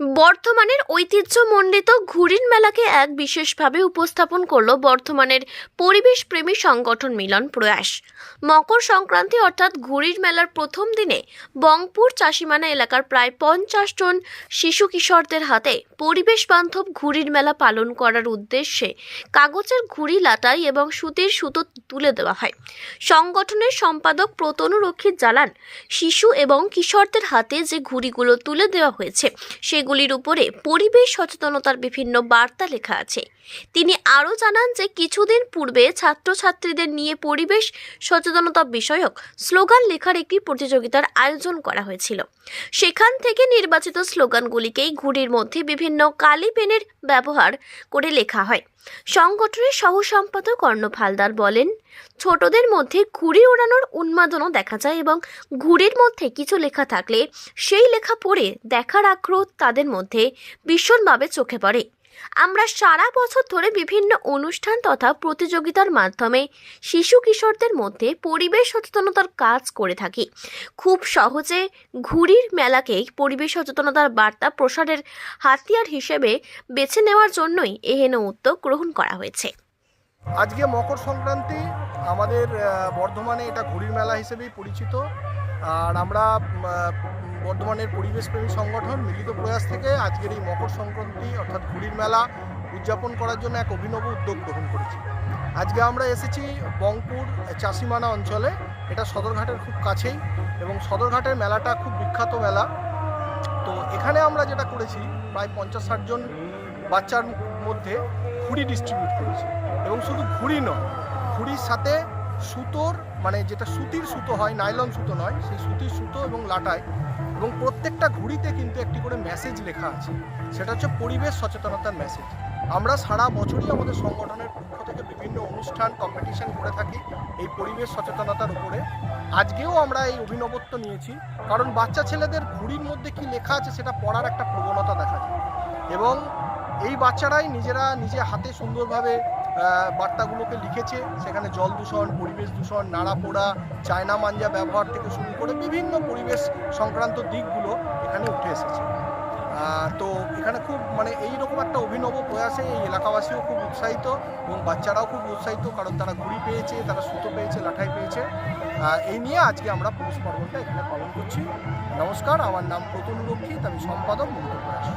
বর্ধমানের ঐতিহ্যমণ্ডিত ঘুরির মেলাকে এক বিশেষভাবে উপস্থাপন করল বর্ধমানের পরিবেশ প্রেমী সংগঠন মিলন প্রয়াস। মকর সংক্রান্তি অর্থাৎ ঘুরির মেলার প্রথম দিনে বংপুর চাষিমানা এলাকার প্রায় পঞ্চাশ জন শিশু কিশোরদের হাতে পরিবেশ বান্ধব ঘুরির মেলা পালন করার উদ্দেশ্যে কাগজের ঘুড়ি লাটাই এবং সুতির সুতো তুলে দেওয়া হয়। সংগঠনের সম্পাদক প্রতনু রক্ষিত জানান, শিশু এবং কিশোরদের হাতে যে ঘুড়িগুলো তুলে দেওয়া হয়েছে সেগুলির উপরে পরিবেশ সচেতনতার বিভিন্ন বার্তা লেখা আছে। তিনি আরও জানান যে কিছুদিন পূর্বে ছাত্রছাত্রীদের নিয়ে পরিবেশ সচেতনতা বিষয়ক স্লোগান লেখার একটি প্রতিযোগিতার আয়োজন করা হয়েছিল। সেখান থেকে নির্বাচিত স্লোগানগুলিকেই ঘুড়ির মধ্যে বিভিন্ন কালি পেনের ব্যবহার করে লেখা হয়। সংগঠনের সহ সম্পাদক অর্ণব হালদার বলেন ছোটদের মধ্যে ঘুড়ি ওড়ানোর উন্মাদনও দেখা যায় এবং ঘুড়ির মধ্যে কিছু লেখা থাকলে সেই লেখা পড়ে দেখার আগ্রহ তাদের মধ্যে ভীষণভাবে চোখে পড়ে। আমরা সারা বছর ধরে বিভিন্ন অনুষ্ঠান তথা প্রতিযোগিতার মাধ্যমে শিশু কিশোরদের মধ্যে পরিবেশ সচেতনতার কাজ করে থাকি। খুব সহজে ঘুড়ির মেলাকেই পরিবেশ সচেতনতার বার্তা প্রসারের হাতিয়ার হিসেবে বেছে নেওয়ার জন্যই এহেন উদ্যোগ গ্রহণ করা হয়েছে। আজকে মকর সংক্রান্তি, আমাদের বর্ধমানে এটা ঘুড়ির মেলা হিসেবেই পরিচিত। আর আমরা বর্ধমানের পরিবেশপ্রেমী সংগঠন মিলিত প্রয়াস থেকে আজকের এই মকর সংক্রান্তি, অর্থাৎ ঘুড়ির মেলা, উদযাপন করার জন্য এক অভিনব উদ্যোগ গ্রহণ করেছি। আজকে আমরা এসেছি বংপুর, চাষিমানা অঞ্চলে। এটা সদরঘাটের খুব কাছেই এবং সদরঘাটের মেলাটা খুব বিখ্যাত মেলা। তো এখানে আমরা যেটা করেছি, প্রায় পঞ্চাশ ষাট জন বাচ্চার মধ্যে ঘুড়ি ডিস্ট্রিবিউট করেছে। এবং শুধু ঘুড়ি নয়, ঘুড়ির সাথে সুতোর মানে যেটা সুতির সুতো হয়, নাইলন সুতো নয়, সেই সুতির সুতো এবং লাটাই এবং প্রত্যেকটা ঘুড়িতে কিন্তু একটি করে মেসেজ লেখা আছে। সেটা হচ্ছে পরিবেশ সচেতনতার মেসেজ আমরা সারা বছরই আমাদের সংগঠনের পক্ষ থেকে বিভিন্ন অনুষ্ঠান কম্পিটিশন করে থাকি এই পরিবেশ সচেতনতার উপরে। আজকেও আমরা এই অভিনবত্ব নিয়েছি, কারণ বাচ্চা ছেলেদের ঘুড়ির মধ্যে কি লেখা আছে সেটা পড়ার একটা প্রবণতা দেখা যায়। এবং এই বাচ্চারাই নিজেরা নিজে হাতে সুন্দরভাবে বার্তাগুলোকে লিখেছে। সেখানে জল দূষণ, পরিবেশ দূষণ, নাড়া পোড়া, চায়না মাঞ্জা ব্যবহার থেকে শুরু করে বিভিন্ন পরিবেশ সংক্রান্ত দিকগুলো এখানে উঠে এসেছে। তো এখানে খুব মানে এইরকম একটা অভিনব প্রয়াসে এই এলাকাবাসীও খুব উৎসাহিত এবং বাচ্চারাও খুব উৎসাহিত, কারণ তারা ঘুড়ি পেয়েছে, তারা সুতো পেয়েছে, লাঠাই পেয়েছে। এই নিয়ে আজকে আমরা পুরুষ পর্বটা এখানে পালন করছি। নমস্কার, আমার নাম প্রতুল রক্ষিত, আমি সম্পাদক মূলত প্রয়াস।